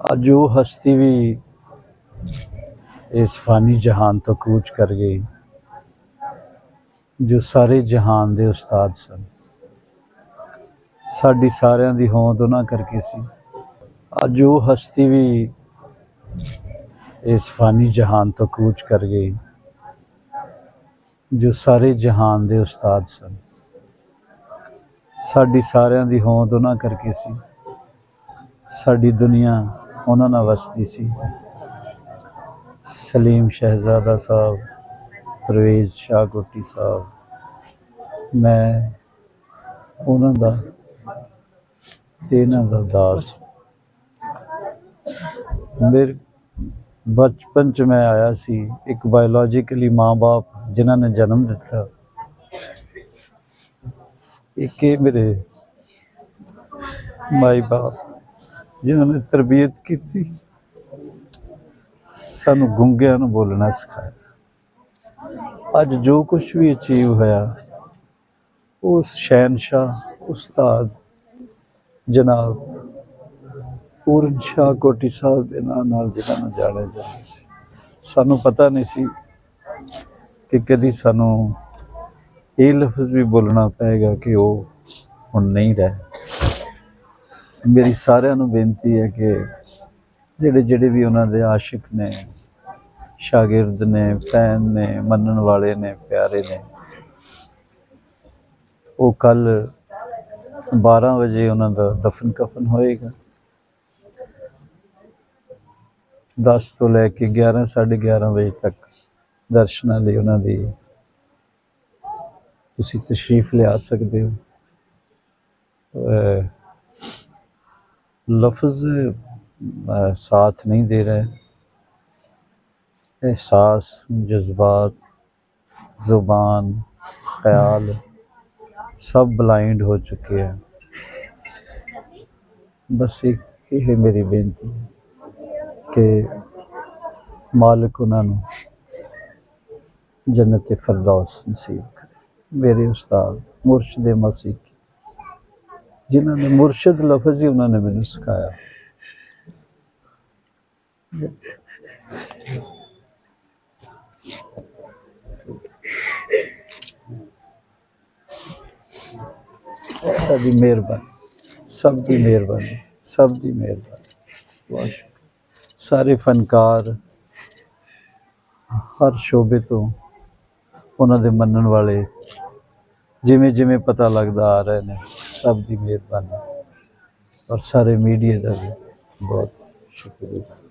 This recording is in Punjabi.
ਅੱਜ ਉਹ ਹਸਤੀ ਵੀ ਇਸ ਫਾਨੀ ਜਹਾਨ ਤੋਂ ਕੂਚ ਕਰ ਗਈ, ਜੋ ਸਾਰੇ ਜਹਾਨ ਦੇ ਉਸਤਾਦ ਸਨ। ਸਾਡੀ ਸਾਰਿਆਂ ਦੀ ਹੋਂਦ ਉਹਨਾਂ ਕਰਕੇ ਸੀ। ਅੱਜ ਉਹ ਹਸਤੀ ਵੀ ਇਸ ਫਾਨੀ ਜਹਾਨ ਤੋਂ ਕੂਚ ਕਰ ਗਈ, ਜੋ ਸਾਰੇ ਜਹਾਨ ਦੇ ਉਸਤਾਦ ਸਨ। ਸਾਡੀ ਸਾਰਿਆਂ ਦੀ ਹੋਂਦ ਉਹਨਾਂ ਕਰਕੇ ਸੀ। ਸਾਡੀ ਦੁਨੀਆ ਉਹਨਾਂ ਨਾਲ ਵਸਦੀ ਸੀ। ਸਲੀਮ ਸ਼ਹਿਜ਼ਾਦਾ ਸਾਹਿਬ, ਪਰਵੇਜ਼ ਸ਼ਾਹ ਕੋਟੀ ਸਾਹਿਬ, ਮੈਂ ਉਹਨਾਂ ਦਾ, ਇਹਨਾਂ ਦਾ ਦਾਸ। ਮੇਰੇ ਬਚਪਨ ਚ ਮੈਂ ਆਇਆ ਸੀ ਇੱਕ ਬਾਇਓਲੋਜੀਕਲੀ ਮਾਂ-ਬਾਪ ਜਿਨ੍ਹਾਂ ਨੇ ਜਨਮ ਦਿੱਤਾ। ਇੱਕ ਇਹ ਮੇਰੇ ਮਾਈ ਬਾਪ ਜਿਨ੍ਹਾਂ ਨੇ ਤਰਬੀਅਤ ਕੀਤੀ, ਸਾਨੂੰ ਗੁੰਗਿਆਂ ਨੂੰ ਬੋਲਣਾ ਸਿਖਾਇਆ। ਅੱਜ ਜੋ ਕੁਝ ਵੀ ਅਚੀਵ ਹੋਇਆ ਉਸ ਸ਼ਹਿਨशाह ਉਸਤਾਦ ਜਨਾਬ ਪੂਰਨ ਸ਼ਾਹ ਕੋਟੀ ਸਾਹਿਬ ਦੇ ਨਾਂ ਨਾਲ ਜਿਹਨਾਂ ਨੂੰ ਜਾਣਿਆ ਜਾਂਦਾ ਸੀ। ਸਾਨੂੰ ਪਤਾ ਨਹੀਂ ਸੀ ਕਿ ਕਦੀ ਸਾਨੂੰ ਇਹ ਲਫ਼ਜ਼ ਵੀ ਬੋਲਣਾ ਪਏਗਾ ਕਿ ਉਹ ਹੁਣ ਨਹੀਂ ਰਹਿ। ਮੇਰੀ ਸਾਰਿਆਂ ਨੂੰ ਬੇਨਤੀ ਹੈ ਕਿ ਜਿਹੜੇ ਜਿਹੜੇ ਵੀ ਉਹਨਾਂ ਦੇ ਆਸ਼ਿਕ ਨੇ, ਸ਼ਾਗਿਰਦ ਨੇ ਫੈਨ ਨੇ, ਮੰਨਣ ਵਾਲੇ ਨੇ, ਪਿਆਰੇ ਨੇ, ਉਹ ਕੱਲ 12 ਵਜੇ ਉਹਨਾਂ ਦਾ ਦਫਨ ਕਫਨ ਹੋਏਗਾ। 10 ਤੋਂ ਲੈ ਕੇ 11 11:30 ਵਜੇ ਤੱਕ ਦਰਸ਼ਨਾਂ ਲਈ ਉਹਨਾਂ ਦੀ ਤੁਸੀਂ ਤਸ਼ਰੀਫ ਲਿਆ ਸਕਦੇ ਹੋ। ਲਫ਼ਜ਼ ਅਹ, ਸਾਥ ਨਹੀਂ ਦੇ ਰਹੇ एहसास जज्बात ज़ुबान ख्याल सब ब्लाइंड हो चुके हैं बस एक ही है मेरी बेनती कि मालिक उन्होंने जन्नत फरदौस नसीब करे मेरे उस्ताद मुर्शद मसीह की ਜਿਨ੍ਹਾਂ ਨੇ ਮੁਰਸ਼ਿਦ ਲਫ਼ਜ਼ ਹੀ ਉਹਨਾਂ ਨੇ ਮੈਨੂੰ ਸਿਖਾਇਆ। ਸਭ ਦੀ ਮਿਹਰਬਾਨੀ। ਸਭ ਦੀ ਮਿਹਰਬਾਨੀ, ਸਭ ਦੀ ਮਿਹਰਬਾਨੀ। ਵਾਸ਼ ਸਾਰੇ ਫਨਕਾਰ ਹਰ ਸ਼ੋਬੇ ਤੋਂ ਉਹਨਾਂ ਦੇ ਮੰਨਣ ਵਾਲੇ ਜਿਵੇਂ ਜਿਵੇਂ ਪਤਾ ਲੱਗਦਾ ਆ ਰਹੇ ਨੇ, ਸਭ ਦੀ ਮਿਹਰਬਾਨੀ। ਔਰ ਸਾਰੇ ਮੀਡੀਆ ਦਾ ਵੀ ਬਹੁਤ ਸ਼ੁਕਰੀਆ।